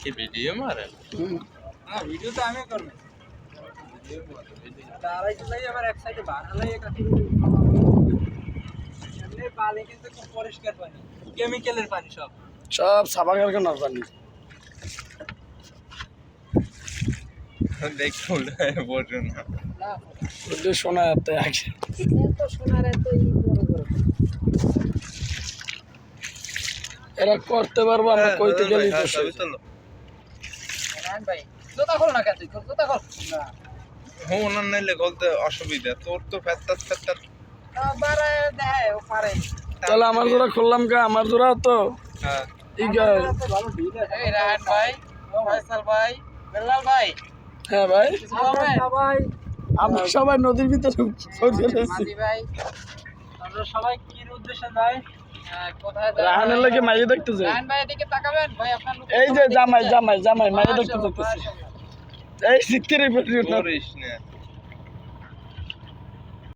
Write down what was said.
কি ভিডিও মারে? হ্যাঁ ভিডিও তো আমি করব। তারাই চলাই আবার এক সাইডে বানালাই এমনি পানি কিন্তু খুব পরিষ্কার পানি কেমিক্যালের পানি সব। সব পানি। না। শোনা আগে। এত ই বড়। এরা করতে পারব আমরা কইতে গেলেই তো ভাই জোতা খোল না কাছে জোতা খোল। না। হ্যাঁ নাইলে বলতে অসুবিধা। তোর তো তাহলে আমার জোড়া খুললাম কা? আমার জোড়া তো? হ্যাঁ। ভাই ভাই। হ্যাঁ ভাই। আমরা সবাই। আমরা সবাই নদীর ভিতরে মাঝি ভাই সবাই কি উদ্দেশ্যে হ্যাঁ, যাই? রাহানের লাগে মাইয়ে দেখতে যাই রাহান ভাই এদিকে তাকাবেন ভাই আপনার লোক এই যে জামাই জামাই জামাই মাইয়ে দেখতে এই শীতের